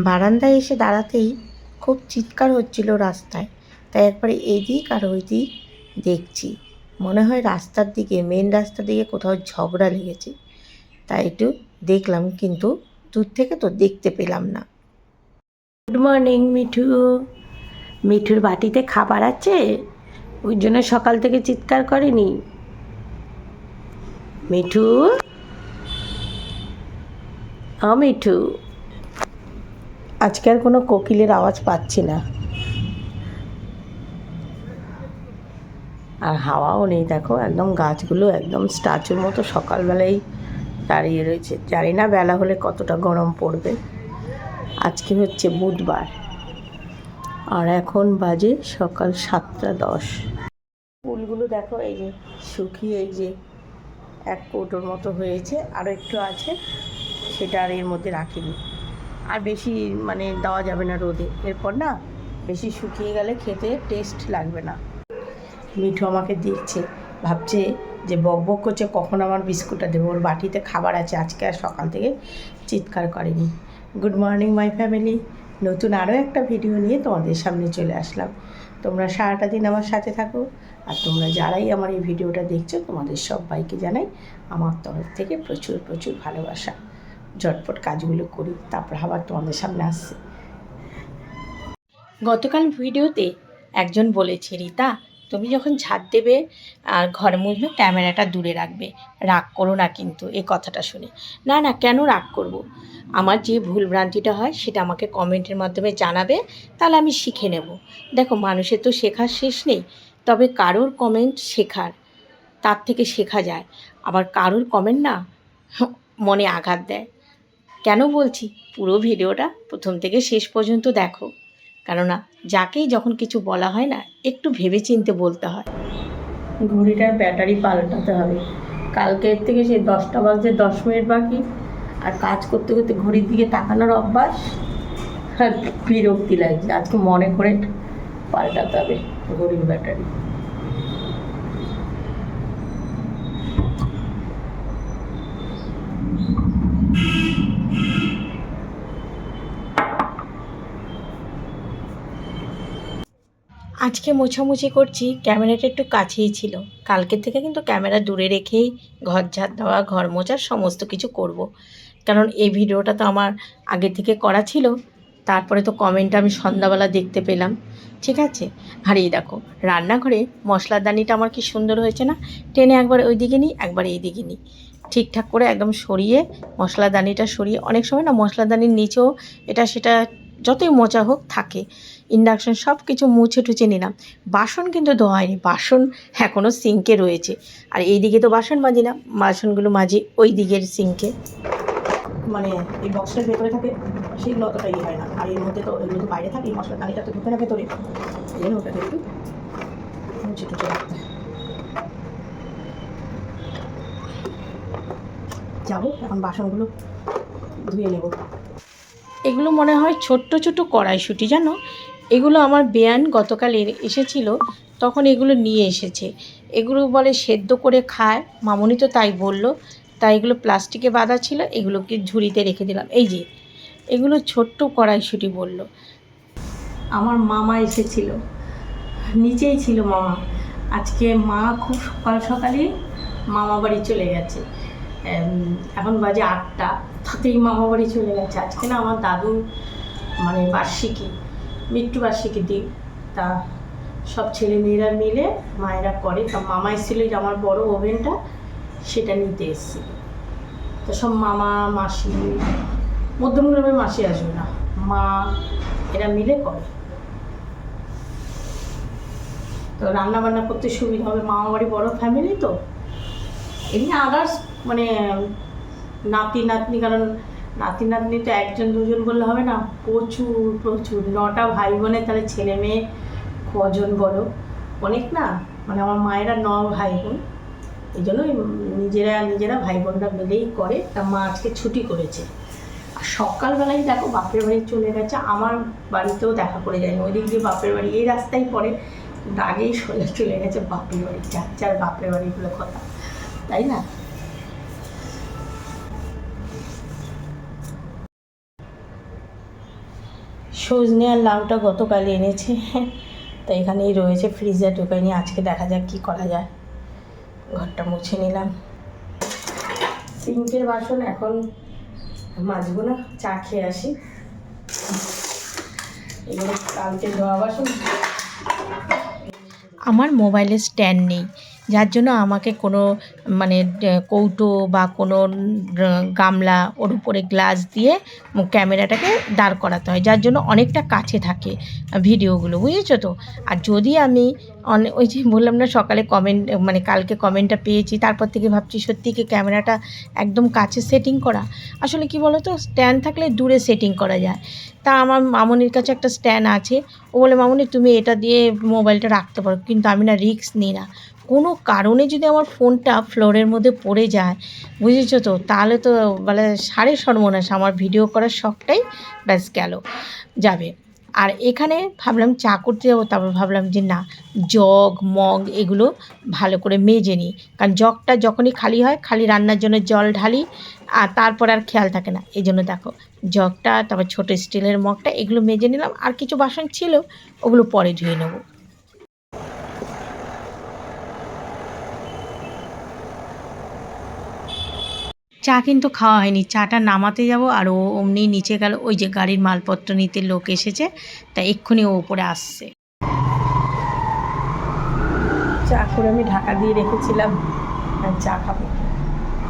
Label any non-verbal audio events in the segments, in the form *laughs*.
বারান্দায় এসে দাঁড়াতেই খুব চিৎকার হচ্ছিল রাস্তায়। তাই একবারে এদিক আর ওই দিক দেখছি। মনে হয় রাস্তার দিকে মেন রাস্তার দিকে কোথাও ঝগড়া লেগেছে। তাই একটু দেখলাম, কিন্তু দূর থেকে তো দেখতে পেলাম না। Good morning Mithu. মিঠুর বাটিতে খাবার আছে? ওই জন্য সকাল থেকে চিৎকার করেনি। মিঠু? আ মিঠু। আজকে আর কোনো কোকিলের আওয়াজ পাচ্ছি না। আর হাওয়াও নেই, দেখো, একদম গাছগুলো একদম স্ট্যাচুর মতো সকালবেলায় দাঁড়িয়ে রয়েছে। জানি না বেলা হলে কতটা গরম পড়বে। আজকে হচ্ছে বুধবার। আর এখন বাজে সকাল সাতটা দশ। ফুলগুলো দেখো, এই যে শুকিয়ে, এই যে এক কৌটোর মতো হয়েছে। আরও একটু আছে, সেটা আর এর মধ্যে রাখিনি। আর বেশি মানে দেওয়া যাবে না রোদে। এরপর না বেশি শুকিয়ে গেলে খেতে টেস্ট লাগবে না। মিঠু আমাকে দেখছে, ভাবছে যে বক বক করছে, কখন আমার বিস্কুটটা দেবো? ওর বাটিতে খাবার আছে, আজকে আর সকাল থেকে চিৎকার করেনি। গুড মর্নিং মাই ফ্যামিলি নতুন আরও একটা ভিডিও নিয়ে তোমাদের সামনে চলে আসলাম। তোমরা সারাটা দিন আমার সাথে থাকো, আর তোমরা যারাই আমার এই ভিডিওটা দেখছ, তোমাদের সবাইকে জানাই আমার তরফ থেকে প্রচুর প্রচুর ভালোবাসা। ঝটপট কাজগুলো করি, তারপর আবার তোমাদের সামনে আসছে। গতকাল ভিডিওতে একজন বলেছে, রিতা, তুমি যখন ঝাড় দেবে আর ঘর মুছবে, ক্যামেরাটা দূরে রাখবে। রাগ করো না কিন্তু এ কথাটা শুনে। না না, কেন রাগ করব। আমার যে ভুল ভ্রান্তিটা হয়, সেটা আমাকে কমেন্টের মাধ্যমে জানাবে, তাহলে আমি শিখে নেব। দেখো, মানুষের তো শেখার শেষ নেই, তবে কারোর কমেন্ট শেখার, তার থেকে শেখা যায়। আবার কারোর কমেন্ট না, মনে আঘাত দেয়। কেন বলছি? পুরো ভিডিওটা প্রথম থেকে শেষ পর্যন্ত দেখো। কেননা, যাকেই যখন কিছু বলা হয় না, একটু ভেবে চিনতে বলতে হয়। ঘড়িটার ব্যাটারি পাল্টাতে হবে। কালকের থেকে সেই দশটা বাজতে দশ মিনিট বাকি। আর কাজ করতে করতে ঘড়ির দিকে তাকানোর অভ্যাস। আর বিরক্তি লাগছে। আজকে মনে করে পাল্টাতে হবে ঘড়ির ব্যাটারি। আজকে মোছামুছি করছি, ক্যামেরাটা একটু কাছেই ছিল। কালকের থেকে কিন্তু ক্যামেরা দূরে রেখেই ঘর ঝাড় দেওয়া, ঘর মোছার সমস্ত কিছু করব। কারণ এই ভিডিওটা তো আমার আগে থেকে করা ছিল, তারপরে তো কমেন্ট আমি সন্ধ্যাবেলা দেখতে পেলাম। ঠিক আছে? আর এই দেখো, রান্নাঘরে মশলাদানিটা আমার কি সুন্দর হয়েছে না? টেনে একবার ওই দিকে নিই, একবার এই দিকে নিই। ঠিকঠাক করে একদম সরিয়ে মশলাদানিটা সরিয়ে, অনেক সময় না মশলাদানির নিচেও এটা সেটা যতই মোচা হোক, থাকে। ইন্ডাকশন সব কিছু মুছে টুছে নিলাম। বাসন কিন্তু ধোয়া হয়নি। বাসন এখনও সিঙ্কে রয়েছে। আর এই দিকে তো বাসন মাজি না। বাসনগুলো মাজি ওই দিকের সিঙ্কে মানে এই বক্সটার ভেতরে থাকে সেগুলো অতটা ইয়ে হয় না। আর এর মধ্যে তো এগুলো তো বাইরে থাকে মশলা দানিটা তো ঢুকে না ভেতরে। এই জন্য ওটাকে একটু মুছে টুছে রাখতে যাব, এখন বাসনগুলো ধুয়ে নেব। এগুলো মনে হয় ছোট্ট ছোট্ট কড়াইশুঁটি, জানো? এগুলো আমার বেয়ান গতকাল এসেছিল, তখন এগুলো নিয়ে এসেছে। এগুলো বলে সেদ্ধ করে খায়, মামনি তো তাই বলল। তাই এগুলো প্লাস্টিকে বাঁধা ছিল, এগুলোকে ঝুড়িতে রেখে দিলাম। এই যে, এগুলো ছোট্ট কড়াইশুঁটি বলল। আমার মামা এসেছিল। নিচেই ছিল মামা। আজকে মা খুব সকাল সকালই মামা বাড়ি চলে গেছে। এখন বাজে আটটা। তাতেই মামা বাড়ি চলে গেছে। আজকে না আমার দাদু মানে বার্ষিকী মৃত্যু বার্ষিকী দিন। তা সব ছেলে মেয়েরা মিলে মায়েরা করে। তা মামা এসেছিল যে আমার বড় ওভেনটা, সেটা নিতে এসেছিল। তো সব মামা, মাসি, মধ্যমগ্রামের মাসি আসবে না। মা, এরা মিলে করে। তো রান্না বান্না করতে সুবিধা হবে। মামা বাড়ি বড় ফ্যামিলি তো। এমনি আদার্স মানে নাতি, নাতনি, কারণ নাতি, নাতনি তো একজন, দুজন বললে হবে না? প্রচুর প্রচুর। নটা ভাই বোনের তাহলে ছেলে মেয়ে কজন বলো অনেক না? মানে আমার মায়েরা ন ভাই বোন এই জন্য নিজেরা নিজেরা ভাই বোনরা মিলেই করে। তা মা আজকে ছুটি করেছে। আর সকালবেলায় দেখো বাপের বাড়ি চলে গেছে। আমার বাড়িতেও দেখা করে যায়নি। ওই দিক দিয়ে বাপের বাড়ি, এই রাস্তায় পড়ে। আগেই সোজা চলে গেছে বাপের বাড়ি। যার যার বাপের বাড়িগুলো কথা। তাই না? সজনে আর লাউটা গতকাল এনেছে। তো এখানেই রয়েছে ফ্রিজে ঢুকে নিয়ে আজকে দেখা যাক কী করা যায়। ঘরটা মুছে নিলাম। সিঙ্কের বাসন এখন মাজবো না, চা খেয়ে আসি। এগুলো কালকে ধোয়া বাসন। আমার মোবাইলে স্ট্যান্ড নেই। যার জন্য আমাকে কোনো মানে কৌটো বা কোনো গামলা ওর উপরে গ্লাস দিয়ে ক্যামেরাটাকে দাঁড় করাতে হয়, যার জন্য অনেকটা কাছে থাকে ভিডিওগুলো, বুঝেছ তো? আর যদি আমি ওই যে বললাম না, সকালে কমেন্ট মানে কালকে কমেন্টটা পেয়েছি, তারপর থেকে ভাবছি সত্যি কি ক্যামেরাটা একদম কাছে সেটিং করা? আসলে কি বলো তো স্ট্যান্ড থাকলে দূরে সেটিং করা যায়। তা আমার মামনির কাছে একটা স্ট্যান্ড আছে, ও বলে, মামনি, তুমি এটা দিয়ে মোবাইলটা রাখতে পারো, কিন্তু আমি না রিস্ক নিই না। কোনো কারণে যদি আমার ফোনটা ফ্লোরের মধ্যে পড়ে যায়, বুঝেছ তো? তাহলে তো মানে সাড়ে সর্বনাশ, আমার ভিডিও করার শখটাই ব্যাস গেল, যাবে। আর এখানে ভাবলাম চা করতে যাব, তারপর ভাবলাম যে না, জগ, মগ এগুলো ভালো করে মেজে নিই। কারণ জগটা যখনই খালি হয়, খালি রান্নার জন্য জল ঢালি, আর তারপর আর খেয়াল থাকে না। এই জন্য দেখো, জগটা, তারপর ছোটো স্টিলের মগটা এগুলো মেজে নিলাম, আর কিছু বাসন ছিল, ওগুলো পরে ধুয়ে নেব। চা কিন্তু খাওয়া হয়নি। চাটা নামাতে যাব আর ও অমনি নিচে গেল। ওই যে গাড়ির মালপত্র নিতে লোক এসেছে, তা এক্ষুনি ও উপরে আসছে। চা করে আমি ঢাকা দিয়ে রেখেছিলাম, আর চা খাব।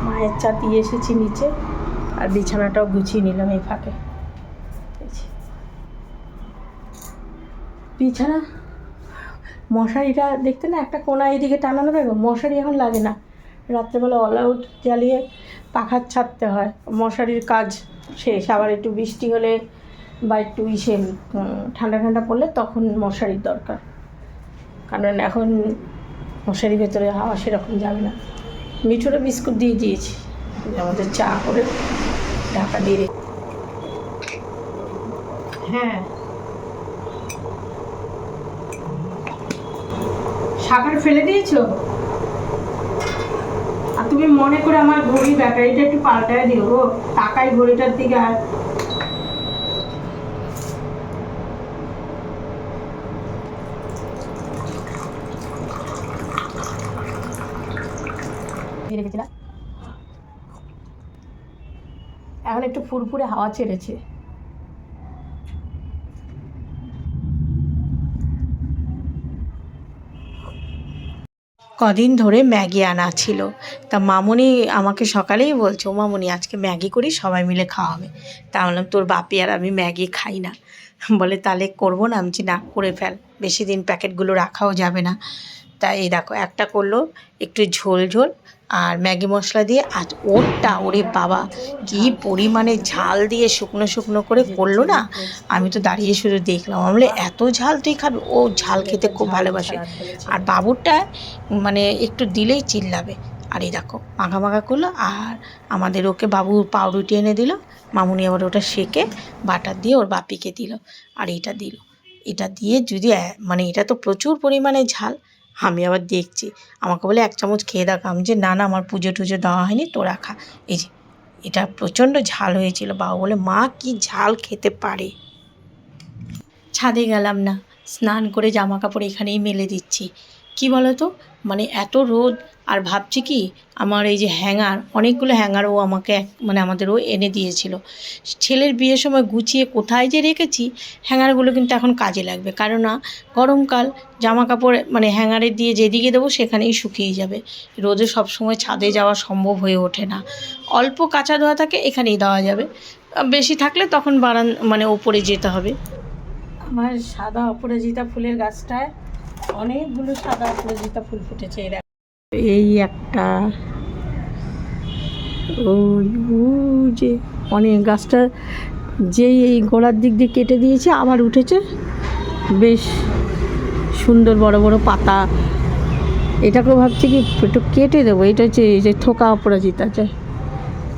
মায়ের চা দিয়ে এসেছি নিচে, আর বিছানাটাও গুছিয়ে নিলাম এই ফাঁকে। বিছানা? মশারিটা দেখতে না একটা কোনা এদিকে টানানো দেখো মশারি এখন লাগে না। রাত্রেবেলা অল আউট জ্বালিয়ে ছাড়তে হয়। মশারির কাজ শেষ। আবার একটু বৃষ্টি হলে বা একটু ইসে ঠান্ডা ঠান্ডা পড়লে তখন মশারির দরকার। কারণ এখন মশারির ভেতরে হাওয়া সেরকম যাবে না। মিঠুরে বিস্কুট দিয়ে দিয়েছি। আমাদের চা করে ঢাকা দিয়ে হ্যাঁ। সাকার ফেলে দিয়েছ? তুমি মনে করে আমার ঘড়ি ব্যাটারিটা একটু পাল্টায় দিও গো টাকাই ঘড়িটার দিকে আর এখন একটু ফুরফুরে হাওয়া ছেড়েছে। কদিন ধরে ম্যাগি আনা ছিল। তা মামনি আমাকে সকালেই বলছে, ও মামনি, আজকে ম্যাগি করি, সবাই মিলে খাওয়া হবে। তা বললাম, তোর বাপি আর আমি ম্যাগি খাই না। বলে, তাহলে করব না। আমি না, করে ফেল। বেশি দিন প্যাকেটগুলো রাখাও যাবে না। তা এই দেখো একটা করল একটু ঝোল ঝোল আর ম্যাগি মশলা দিয়ে আর ওরটা ওরে বাবা কি পরিমাণে ঝাল দিয়ে শুকনো শুকনো করে করল না? আমি তো দাঁড়িয়ে শুধু দেখলাম আমি এত ঝাল তুই খাবি? ও ঝাল খেতে খুব ভালোবাসে। আর বাবুরটা মানে একটু দিলেই চিল্লাবে। আর এই দেখো মাখা মাখা করল আর আমাদের ওকে বাবু পাউরুটি এনে দিল মামুনি আবার ওটা সেকে বাটার দিয়ে ওর বাপিকে দিল। আর এটা দিল। এটা দিয়ে যদি মানে এটা তো প্রচুর পরিমাণে ঝাল আমি আবার দেখছি। আমাকে বলে, এক চামচ খেয়ে দেখ। আমি যে, না না, আমার পুজো টুজো দেওয়া হয়নি, তো রাখা। এই যে, এটা প্রচণ্ড ঝাল হয়েছিল, বাবা বলে, মা, কি ঝাল খেতে পারে? ছাদে গেলাম না, স্নান করে জামা কাপড় এখানেই মেলে দিচ্ছি। কি বলো তো মানে এত রোদ আর ভাবছি কি, আমার এই যে হ্যাঙ্গার, অনেকগুলো হ্যাঙ্গার ও আমাকে মানে আমাদের ও এনে দিয়েছিল। ছেলের বিয়ের সময় গুছিয়ে কোথায় যে রেখেছি, হ্যাঙ্গারগুলো কিন্তু এখন কাজে লাগবে। কারণ না গরমকাল জামা কাপড় মানে হ্যাঙ্গারে দিয়ে যেদিকে দেবো সেখানেই শুকিয়ে যাবে। রোদে সবসময় ছাদে যাওয়া সম্ভব হয়ে ওঠে না। অল্প কাঁচা ধোয়া থাকে, এখানেই দেওয়া যাবে। বেশি থাকলে তখন বারান মানে ওপরে যেতে হবে। আমার সাদা অপরাজিতা ফুলের গাছটায় অনেকগুলো সাদা অপরাজিতা ফুল ফুটেছে। দেখো। এই একটা ওই যে অনেক গাছটা যেই এই গোড়ার দিক দিয়ে কেটে দিয়েছে, আবার উঠেছে। বেশ সুন্দর বড় বড় পাতা। এটাকেও ভাবছি কি একটু কেটে দেবো। এটা হচ্ছে এই যে থোকা অপরাজিতা চাই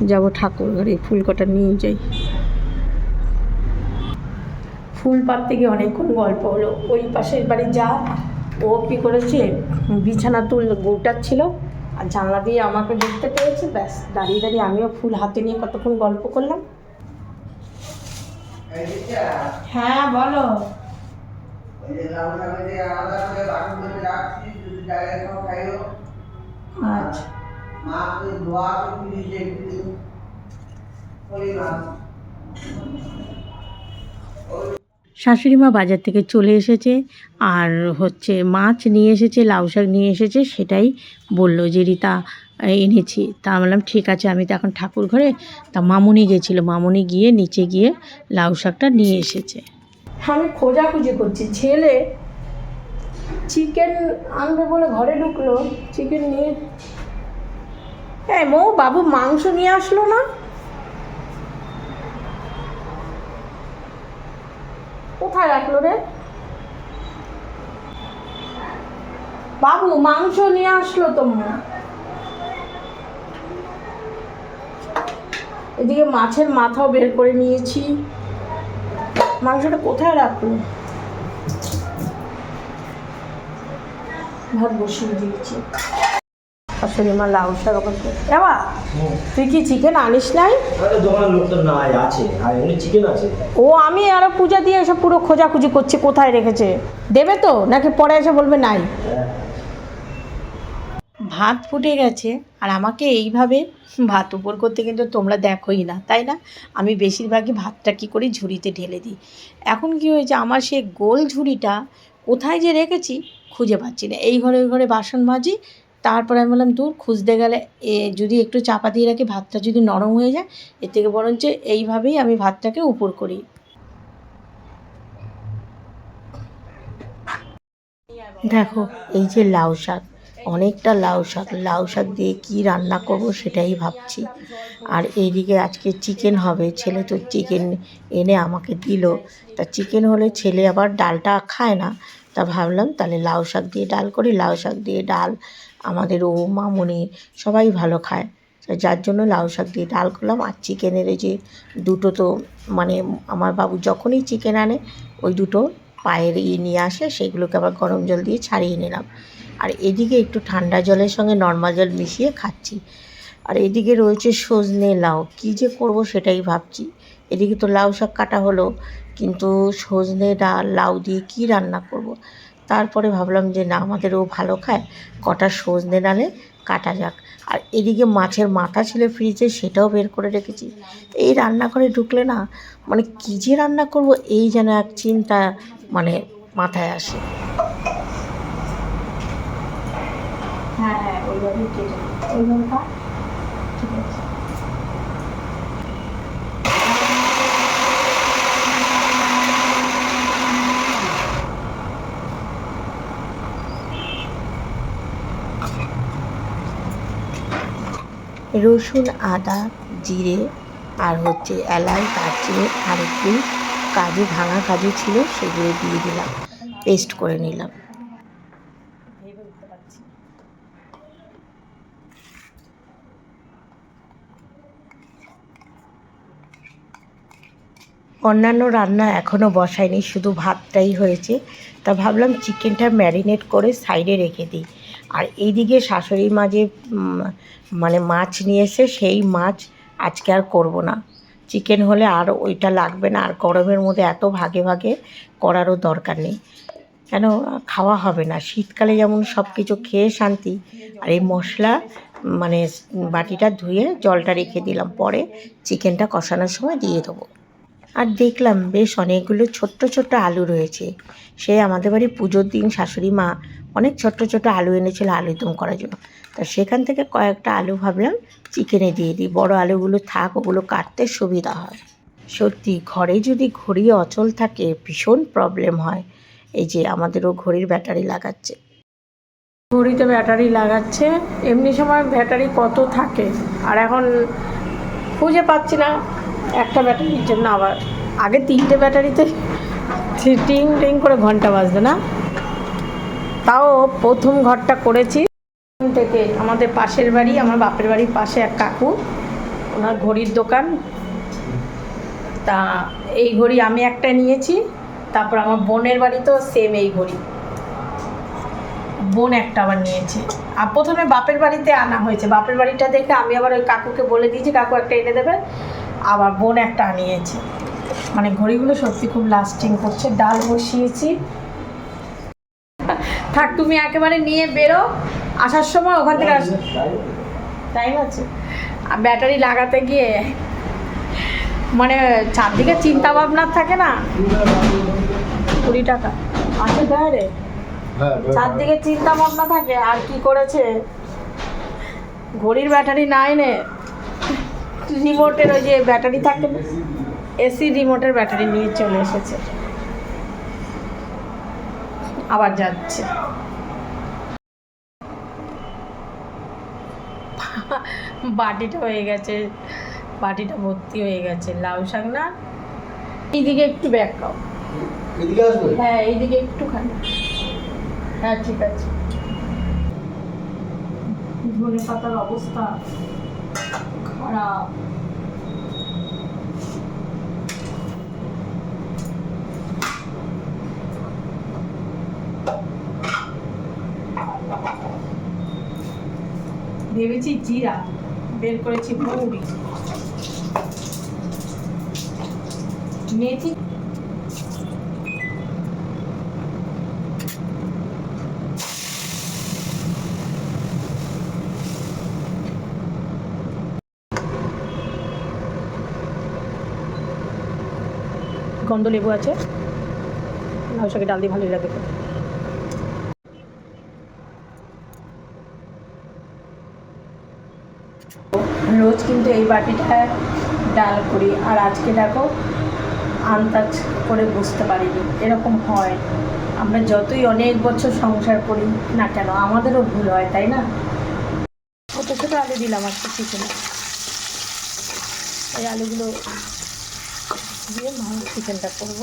যাব ঠাকুর ঘরে ফুল কটা নিয়ে যাই। ফুল পাততে গিয়ে অনেকক্ষণ গল্প হলো। ওই পাশের বাড়ি যা। ও কী করেছে? বিছানা তুল, গোটাচ্ছিল। আর জানলা দিয়ে আমাকে দেখতে পেয়েছে। ব্যাস, দাঁড়িয়ে দাঁড়িয়ে আমিও ফুল হাতে নিয়ে কতক্ষণ গল্প করলাম। হ্যাঁ বলো। আচ্ছা। শাশুড়ি মা বাজার থেকে চলে এসেছে আর হচ্ছে মাছ নিয়ে এসেছে, লাউ শাক নিয়ে এসেছে, সেটাই বলল যে, রিতা এনেছি। তা বললাম, ঠিক আছে। আমি তো এখন ঠাকুর ঘরে, তা মামুনি গেছিল। মামুনি গিয়ে নিচে গিয়ে লাউ শাকটা নিয়ে এসেছে। আমি খোঁজাখুঁজি করছি। ছেলে চিকেন আনবে বলে ঘরে ঢুকলো, চিকেন নিয়ে হ্যাঁ মৌ বাবু মাংস নিয়ে আসলো না? কোথায় রাখল রে? বাবু, মাংস নিয়ে আসলো তোমরা এদিকে মাছের মাথাও বের করে নিয়েছি। মাংসটা কোথায় রাখল ভাত বসিয়ে দিয়েছি। শাশুড়ি মা লাউ শাক আবার তুই কি চিকেন আনিস নাই? ও আমি আরও পূজা দিয়ে এসে পুরো খোঁজাখুঁজি করছি কোথায় রেখেছে? দেবে তো? নাকি পরে এসে বলবে নাই? হ্যাঁ। ভাত ফুটে গেছে আর আমাকে এইভাবে ভাত উপর করতে কিন্তু তোমরা দেখোই না তাই না? আমি বেশিরভাগই ভাতটা কী করি ঝুড়িতে ঢেলে দিই। এখন কি হয়েছে আমার সেই গোল ঝুড়িটা কোথায় যে রেখেছি খুঁজে পাচ্ছি না। এই ঘরে ওই ঘরে বাসন মাজি তারপরে আমি বললাম, দূর, খুঁজতে গেলে এ যদি একটু চাপা দিয়ে রাখি, ভাতটা যদি নরম হয়ে যায়, এর থেকে বরঞ্চ এইভাবেই আমি ভাতটাকে উপর করি। দেখো, এই যে লাউ শাক, অনেকটা লাউ শাক লাউ শাক দিয়ে কী রান্না করব সেটাই ভাবছি। আর এইদিকে আজকে চিকেন হবে, ছেলে তো চিকেন এনে আমাকে দিল। তা চিকেন হলে ছেলে আবার ডালটা খায় না। তা ভাবলাম, তাহলে লাউ শাক দিয়ে ডাল করি, লাউ শাক দিয়ে ডাল। আমাদের ও মামুনি সবাই ভালো খায়। যার জন্য লাউ শাক দিয়ে ডাল করলাম আর চিকেনের এই যে দুটো তো মানে আমার বাবু যখনই চিকেন আনে, ওই দুটো পায়ের ইয়ে নিয়ে আসে, সেগুলোকে আবার গরম জল দিয়ে ছাড়িয়ে নিলাম। আর এদিকে একটু ঠান্ডা জলের সঙ্গে নর্মাল জল মিশিয়ে খাচ্ছি। আর এদিকে রয়েছে সজনে লাউ, কী যে করব সেটাই ভাবছি। এদিকে তো লাউ শাক কাটা হলো, কিন্তু সজনে ডাল, লাউ দিয়ে কী রান্না করব। তারপরে ভাবলাম যে না, আমাদের ও ভালো খায়, কটা সজনে ডালে কাটা যাক। আর এদিকে মাছের মাথা ছিল ফ্রিজে সেটাও বের করে রেখেছি। এই রান্নাঘরে ঢুকলে না মানে কী যে রান্না করব এই যেন এক চিন্তা মানে মাথায় আসে। হ্যাঁ হ্যাঁ ওইভাবেই ওইভাবে রসুন, আদা, জিরে আর হচ্ছে এলাচ, দারচিনি আর একটু কাজু, ভাঙা কাজু ছিল সেগুলো দিয়ে দিলাম। পেস্ট করে নিলাম। অন্যান্য রান্না এখনও বসায়নি, শুধু ভাতটাই হয়েছে। তা ভাবলাম চিকেনটা ম্যারিনেট করে সাইডে রেখে দিই। আর এইদিকে শাশুড়ি মা যে মানে মাছ নিয়ে এসে সেই মাছ আজকে আর করব না। চিকেন হলে আর ওইটা লাগবে না, আর গরমের মধ্যে এত ভাগে ভাগে করারও দরকার নেই। কেন? খাওয়া হবে না। শীতকালে যেমন সব কিছু খেয়ে শান্তি, আর এই মশলা মানে বাটিটা ধুয়ে জলটা রেখে দিলাম। পরে চিকেনটা কষানোর সময় দিয়ে দেবো। আর দেখলাম বেশ অনেকগুলো ছোট্ট ছোট্ট আলু রয়েছে। সে আমাদের বাড়ি পুজোর দিন শাশুড়ি মা অনেক ছোট্ট ছোট্ট আলু এনেছিল আলুদম করার জন্য। তা সেখান থেকে কয়েকটা আলু ভাবলাম চিকেনে দিয়ে দিই। বড় আলুগুলো থাক, ওগুলো কাটতে সুবিধা হয়। সত্যি, ঘরে যদি ঘড়ি অচল থাকে, ভীষণ প্রবলেম হয়। এই যে আমাদেরও ঘড়ির ব্যাটারি লাগাচ্ছে। ঘড়িতে ব্যাটারি লাগাচ্ছে, এমনি সময় ব্যাটারি কত থাকে? আর এখন খুঁজে পাচ্ছি না। একটা ব্যাটারির জন্য আবার, আগে তিনটে ব্যাটারিতে টিং টিং করে ঘণ্টা বাজতো না? তাও প্রথম ঘরটা করেছি। থেকে আমাদের পাশের বাড়ি, আমার বাপের বাড়ির পাশে এক কাকু, ওনার ঘড়ির দোকান। তা এই ঘড়ি আমি একটা নিয়েছি, তারপর আমার বোনের বাড়িতেও সেম এই ঘড়ি। বোন একটা আবার নিয়েছে। আর প্রথমে বাপের বাড়িতে আনা হয়েছে। বাপের বাড়িটা দেখে আমি আবার ওই কাকুকে বলে দিয়েছি, কাকু একটা এনে দেবে। আবার বোন একটা আনিয়েছে। মানে ঘড়িগুলো সত্যি খুব লাস্টিং করছে। ডাল বসিয়েছি। থাক তুমি একেবারে নিয়ে বেরো। আসার সময় ওখান থেকে আস টাইম আছে। আর ব্যাটারি লাগাতে গিয়ে মানে চারদিকে চিন্তা ভাবনা থাকে না? কুড়ি টাকা। আছে বাইরে চারদিকে চিন্তা ভাবনা থাকে। আর কি করেছে? ঘড়ির ব্যাটারি না। এনে রিমোটের ওই যে ব্যাটারি থাকে এসি রিমোটের ব্যাটারি নিয়ে চলে এসেছে। আবার যাচ্ছে। বাটিটা হয়ে গেছে বাটিটা ভর্তি হয়ে গেছে লাউ শাক না? এইদিকে একটু ব্যাগ খাও হ্যাঁ এইদিকে একটুখানি। হ্যাঁ ঠিক আছে। ধনে পাতার অবস্থা। খারাপ। ভেবেছি জিরা বের করেছি মৌরি মেথি গন্ধ লেবু আছে। শাকে ডাল দিয়ে ভালোই লাগে রোজ কিন্তু এই বাটিটায় ডাল করি। আর আজকে দেখো, আন্দাজ করে বুঝতে পারিনি। এরকম হয়। আমরা যতই অনেক বছর সংসার করি না কেন, আমাদেরও ভুল হয়, তাই না? ছোটো ছোটো আলু দিলাম আজকে চিকেনে এই আলুগুলো দিয়ে ভালো চিকেনটা করব।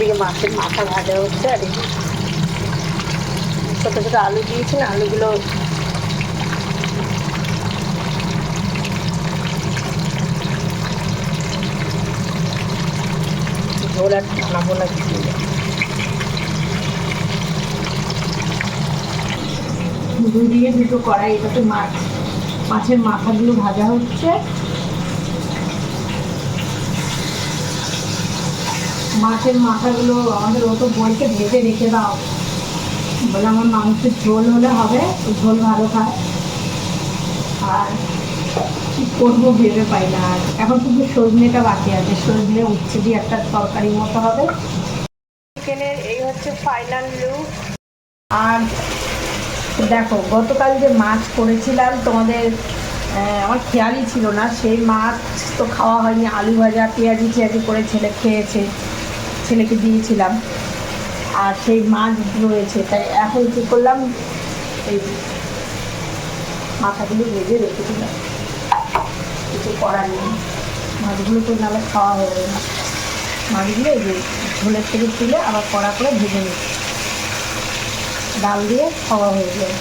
ওদিকে মাছের মাথা ভাজা হচ্ছে আর ছোটো ছোটো আলু দিয়েছি না, আলুগুলো কিছু। দুদিকে দুটো কড়াই, এটাতে মাছ, মাছের মাথাগুলো ভাজা হচ্ছে। মাছের মাথাগুলো আমাদের ও তো বলকে ভেজে রেখে দাও। বলে আমার মাংসের ঝোল হলে হবে ঝোল ভালো খায়। আর কি করব ভেবে পাই না আর। এখন শুধু সজনেটা বাকি আছে সজনে উচ্ছে দিয়ে একটা তরকারি মতো হবে। চিকেনের এই হচ্ছে ফাইনাল লুক আর দেখো গতকাল যে মাছ করেছিলাম তোমাদের আমার খেয়ালই ছিল না। সেই মাছ তো খাওয়া হয়নি আলু ভাজা পেঁয়াজি টিয়াজি করে ছেলে খেয়েছে। ছেলেকে দিয়েছিলাম। আর সেই মাছ রয়েছে। তাই এখন কী করলাম? এই মাথাগুলো ভেজে রেখে দিলাম। কিছু করার নেই। মাছগুলো তো নাহলে খাওয়া হবে না। মাছগুলো এই যে ঝোলের থেকে তুলে আবার কড়া করে ভেজে নিচ্ছি ডাল দিয়ে খাওয়া হয়ে যায়।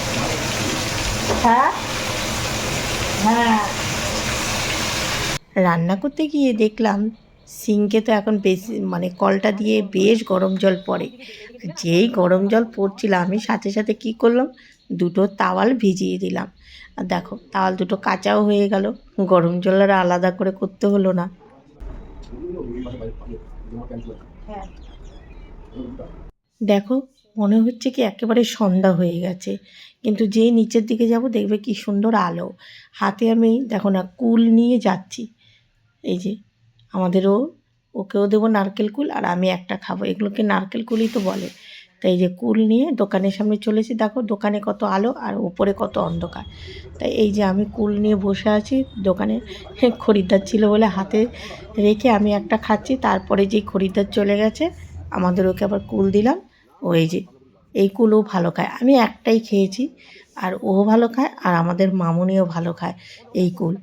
হ্যাঁ? হ্যাঁ। রান্না করতে গিয়ে দেখলাম সিঙ্কে তো এখন বেশি মানে কলটা দিয়ে বেশ গরম জল পড়ে। যেই গরম জল পড়ছিল, আমি সাথে সাথে কি করলাম? দুটো তাওয়াল ভিজিয়ে দিলাম। আর দেখো, তাওয়াল দুটো কাঁচাও হয়ে গেল। গরম জল আর আলাদা করে করতে হলো না। দেখো, মনে হচ্ছে কি একেবারে সন্ধ্যা হয়ে গেছে। কিন্তু যেই নিচের দিকে যাব, দেখবে কি সুন্দর আলো। হাতে আমি, দেখো না, কুল নিয়ে যাচ্ছি। এই যে আমাদেরও ওকেও দেবো নারকেল কুল আর আমি একটা খাব। এগুলোকে নারকেল কুলই তো বলে। তাই যে কুল নিয়ে দোকানের সামনে চলেছি দেখো দোকানে কত আলো আর উপরে কত অন্ধকার। তাই এই যে আমি কুল নিয়ে বসে আছি দোকানে *laughs* খরিদ্দার ছিল বলে হাতে রেখে আমি একটা খাচ্ছি। তারপরে যেই খরিদ্দার চলে গেছে, আমাদের ওকে আবার কুল দিলাম। ও এই যে, এই কুলও ভালো খায়। আমি একটাই খেয়েছি আর ও ভালো খায় আর আমাদের মামুনিও ভালো খায় এই কুল।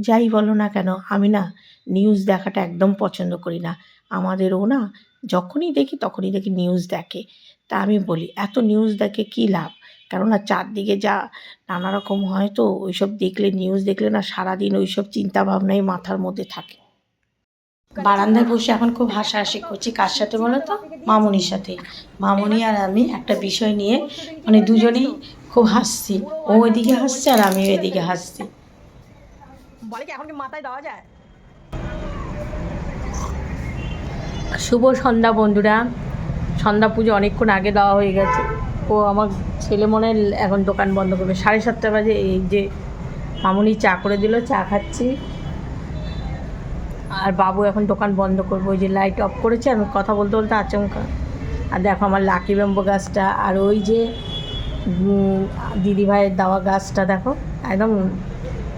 যাই বলো না কেন, আমি না নিউজ দেখাটা একদম পছন্দ করি না। আমাদেরও না যখনই দেখি তখনই দেখি নিউজ দেখে। তা আমি বলি, এত নিউজ দেখে কী লাভ? কেননা চারদিকে যা নানা রকম হয় তো, ওইসব দেখলে নিউজ দেখলে না সারাদিন ওইসব চিন্তা ভাবনাই মাথার মধ্যে থাকে। বারান্দায় বসে এখন খুব হাসাহাসি করছি। কার সাথে বলো তো? মামুনির সাথে। মামনি আর আমি একটা বিষয় নিয়ে মানে দুজনেই খুব হাসছি। ও ওইদিকে হাসছে আর আমি ওইদিকে হাসছি। বলে এখন মাথায় দেওয়া যায়? শুভ সন্ধ্যা বন্ধুরা। সন্ধ্যা পুজো অনেকক্ষণ আগে দেওয়া হয়ে গেছে। ও আমার ছেলে মনে এখন দোকান বন্ধ করবে। সাড়ে সাতটা বাজে এই যে মামুনি চা করে দিল, চা খাচ্ছি। আর বাবু এখন দোকান বন্ধ করব। ওই যে লাইট অফ করেছে, আমি কথা বলতে বলতে আচমকা। আর দেখো আমার লাকি বেম্বো গাছটা। আর ওই যে দিদিভাইয়ের দেওয়া গাছটা দেখো। একদম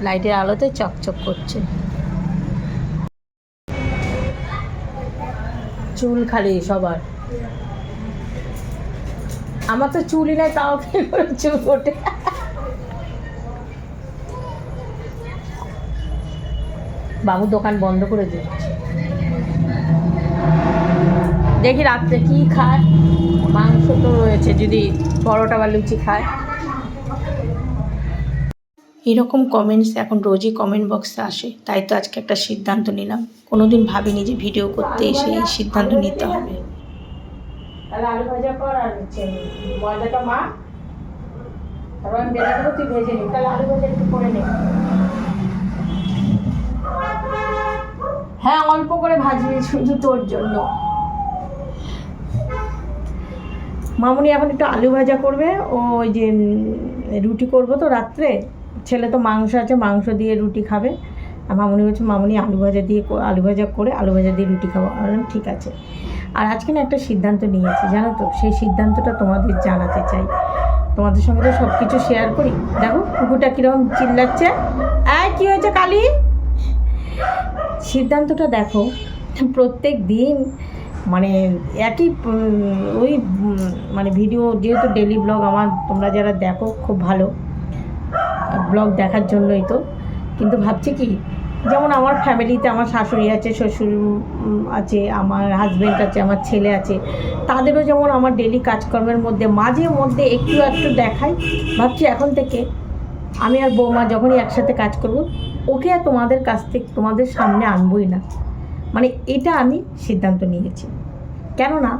লাইটের আলোতে চকচক করছে। চুল খালি সবার। আমার তো চুলই নাই, তাও চুল ওঠে বাবু, দোকান বন্ধ করে দিচ্ছে দেখি রাত্রে কি খায়। মাংস তো রয়েছে যদি, পরোটা বা লুচি খায়। এরকম কমেন্টস এখন রোজই কমেন্ট বক্সে আসে। তাই তো আজকে একটা সিদ্ধান্ত নিলাম। কোনোদিন ভাবিনি যে ভিডিও করতে এসে এই সিদ্ধান্ত নিতে হবে। হ্যাঁ অল্প করে ভাজবি শুধু তোর জন্য। মামুনি এখন একটু আলু ভাজা করবে। ও ওই যে রুটি করব তো রাত্রে। ছেলে তো মাংস আছে, মাংস দিয়ে রুটি খাবে। মামুনি বলছে, মামুনি আলু ভাজা দিয়ে আলু ভাজা করে আলু ভাজা দিয়ে রুটি খাব। ঠিক আছে। আর আজকে না একটা সিদ্ধান্ত নিয়েছি, জানো তো? সেই সিদ্ধান্তটা তোমাদের জানাতে চাই। তোমাদের সঙ্গে তো সব কিছু শেয়ার করি। দেখো, কুকুরটা কীরকম চিল্লাচ্ছে। এই, কী হয়েছে কালি? সিদ্ধান্তটা দেখো, প্রত্যেক দিন মানে একই ওই মানে ভিডিও যেহেতু ডেলি ব্লগ আমার তোমরা যারা দেখো, খুব ভালো। ব্লগ দেখার জন্যই তো। কিন্তু ভাবছি কি, যেমন আমার ফ্যামিলিতে আমার শাশুড়ি আছে, শ্বশুর আছে, আমার হাজব্যান্ড আছে, আমার ছেলে আছে, তাদেরও যেমন আমার ডেলি কাজকর্মের মধ্যে, মাঝে মধ্যে একটু একটু দেখাই। ভাবছি এখন থেকে আমি আর বৌমা যখনই একসাথে কাজ করব, ওকে আর তোমাদের কাছ থেকে, তোমাদের সামনে আনবই না। মানে এটা আমি সিদ্ধান্ত নিয়েছি। কেননা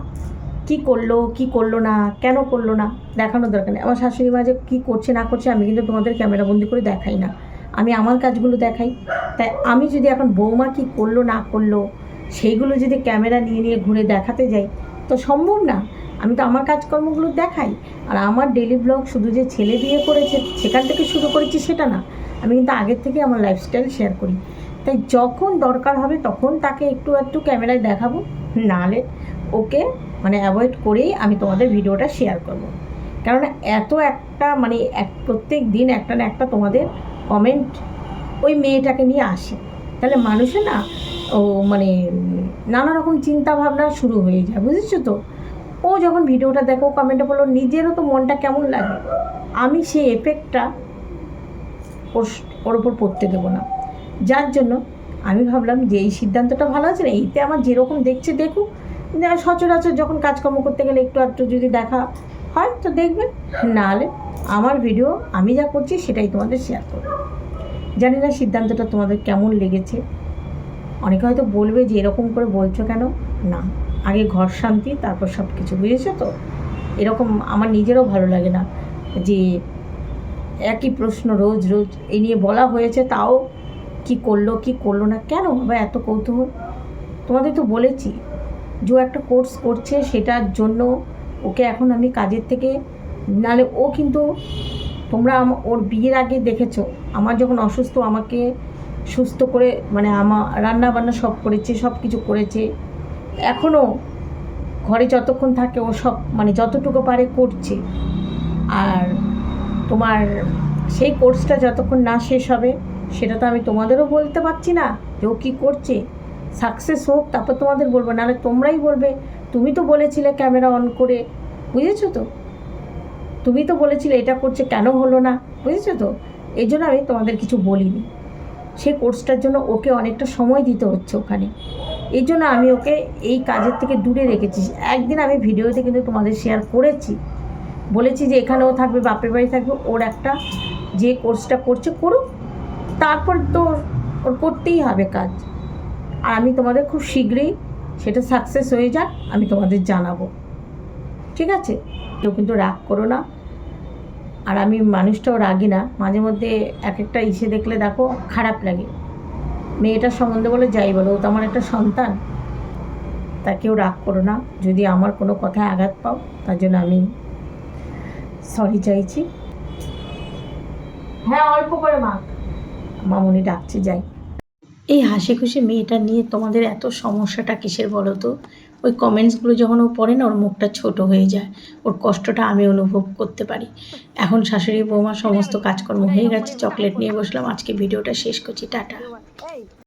কি করল কি করল না, কেন করল না, দেখানোর দরকার নেই। আমার শাশুড়ি মা যে কী করছে, না করছে, আমি কিন্তু তোমাদের ক্যামেরাবন্দি করে দেখাই না। আমি আমার কাজগুলো দেখাই। তাই আমি যদি এখন বৌমা কি করল, না করল, সেইগুলো যদি ক্যামেরা নিয়ে নিয়ে ঘুরে দেখাতে যাই, তো সম্ভব না। আমি তো আমার কাজকর্মগুলো দেখাই। আর আমার ডেলি ব্লগ শুধু যে ছেলে বিয়ে করেছে, সেখান থেকে শুরু করেছি সেটা না। আমি কিন্তু আগের থেকে আমার লাইফস্টাইল শেয়ার করি। তাই যখন দরকার হবে, তখন তাকে একটু একটু ক্যামেরায় দেখাবো। নাহলে ওকে মানে অ্যাভয়েড করেই আমি তোমাদের ভিডিওটা শেয়ার করব। কারণ এত একটা মানে এক প্রত্যেক দিন একটা না একটা তোমাদের কমেন্ট ওই মেয়েটাকে নিয়ে আসে। তাহলে মানুষে না, ও মানে নানা রকম চিন্তা ভাবনা শুরু হয়ে যায়, বুঝেছ তো? ও যখন ভিডিওটা দেখো কমেন্টে বলল, নিজেরও তো মনটা কেমন লাগে? আমি সেই এফেক্টটা ওর ওপর পড়তে দেবো না। যার জন্য আমি ভাবলাম যে এই সিদ্ধান্তটা ভালো আছে না? এইতে আমার যেরকম দেখছে, দেখুক। সচরাচর যখন কাজকর্ম করতে গেলে একটু একটু যদি দেখা হয়, তো দেখবেন। নাহলে আমার ভিডিও আমি যা করছি সেটাই তোমাদের শেয়ার করব। জানি না সিদ্ধান্তটা তোমাদের কেমন লেগেছে। অনেকে হয়তো বলবে যে এরকম করে বলছো কেন? না, আগে ঘর শান্তি, তারপর সব কিছু বুঝেছ তো? এরকম আমার নিজেরও ভালো লাগে না যে একই প্রশ্ন রোজ রোজ এই নিয়ে বলা হয়েছে, তাও কি করল কি করল না? কেন? বা এত কৌতূহল। তোমাদের তো বলেছি। ও একটা কোর্স করছে সেটার জন্য ওকে এখন আমি কাজের থেকে নালে ও কিন্তু, তোমরা ওর বিয়ের আগে দেখেছ, আমার যখন অসুস্থ আমাকে সুস্থ করে মানে আমার রান্না বান্না সব করেছে, সব কিছু করেছে এখনও ঘরে যতক্ষণ থাকে ও সব মানে যতটুকু পারে করছে। আর তোমার সেই কোর্সটা যতক্ষণ না শেষ হবে, সেটা তো আমি তোমাদেরও বলতে পারছি না যে ও কী করছে। সাকসেস হোক, তারপর তোমাদের বলব, নাহলে তোমরাই বলবে, তুমি তো বলেছিলে ক্যামেরা অন করে। বুঝেছ তো? তুমি তো বলেছিলে এটা করছে, কেন হলো না? বুঝেছ তো? এই জন্য আমি তোমাদের কিছু বলিনি। সে কোর্সটার জন্য ওকে অনেকটা সময় দিতে হচ্ছে ওখানে। এই জন্য আমি ওকে এই কাজের থেকে দূরে রেখেছি। একদিন আমি ভিডিওতে কিন্তু তোমাদের শেয়ার করেছি। বলেছি যে এখানেও থাকবে, বাপের বাড়ি থাকবে, ওর একটা যে কোর্সটা করছে করুক। তারপর তো ওর করতেই হবে কাজ। আর আমি তোমাদের খুব শীঘ্রই সেটা সাকসেস হয়ে যাক আমি তোমাদের জানাব। ঠিক আছে? কেউ কিন্তু রাগ করো না। আর আমি মানুষটাও রাগি না। মাঝে মধ্যে এক একটা ইসে দেখলে দেখো খারাপ লাগে। মেয়েটার সম্বন্ধে বলে যাই বলো ও তো আমার একটা সন্তান। তা কেউ রাগ করো না। যদি আমার কোনো কথায় আঘাত পাও তার জন্য আমি সরি চাইছি। হ্যাঁ অল্প করে মা মামনি ডাকছে যাই। এই হাসি খুশি মেয়েটা নিয়ে তোমাদের এত সমস্যাটা কিসের বলো তো ওই কমেন্টসগুলো যখন ও পড়ে না, ওর মুখটা ছোট হয়ে যায়। ওর কষ্টটা আমি অনুভব করতে পারি। এখন শাশুড়ি বৌমা সমস্ত কাজকর্ম হয়ে গেছে চকলেট নিয়ে বসলাম। আজকে ভিডিওটা শেষ করছি, টাটা।